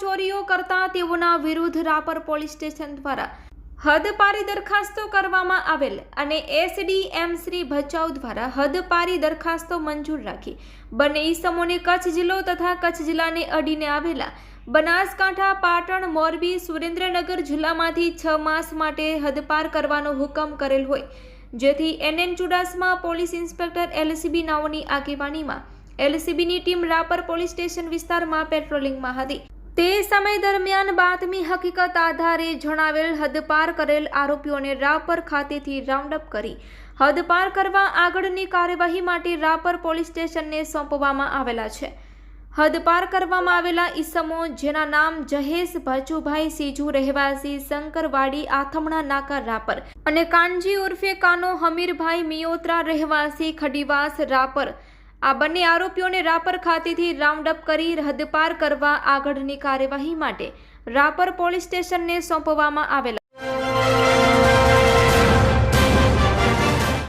ચોરીઓ કરતા તેઓના વિરુદ્ધ રાપર પોલીસ સ્ટેશન દ્વારા હદપારી દરખાસ્તો કરવામાં આવેલ અને એસડીએમ શ્રી ભચાઉ દ્વારા હદપારી દરખાસ્તો મંજૂર રાખી. બંને ઈસમોને કચ્છ જિલ્લો તથા કચ્છ જિલ્લાને અડીને આવેલા બનાસકાંઠા, પાટણ, મોરબી, સુરેન્દ્રનગર જિલ્લામાંથી છ માસ માટે હદપાર કરવાનો હુકમ કરેલ હોય. જેથી N N Chudasama police inspector LCB નાઓની આગેવાનીમાં એલસીબીની ટીમ રાપર પોલીસ સ્ટેશન વિસ્તારમાં પેટ્રોલિંગમાં હતી. તે સમય દરમિયાન બાતમી હકીકત આધારે જણાવેલ હદપાર કરેલ આરોપીઓને રાપર ખાતેથી રાઉન્ડઅપ કરી હદપાર કરવા આગળની કાર્યવાહી માટે રાપર પોલીસ સ્ટેશનને સોંપવામાં આવેલા છે. હદપાર કરવામાં આવેલા ઈસમો, જેના નામ જહેશ ભાચુભાઈ સીજુ રહેવાસી, શંકરવાડી, આથમણા, નાકા રાપર અને કાનજી ઉર્ફે કાનો હમીરભાઈ મિયોત્રા રહેવાસી, ખડીવાસ રાપર આ બંને આરોપીઓને રાપર ખાતેથી રાઉન્ડઅપ કરી હદપાર કરવા આગળની કાર્યવાહી માટે રાપર પોલીસ સ્ટેશનને સોંપવામાં આવેલા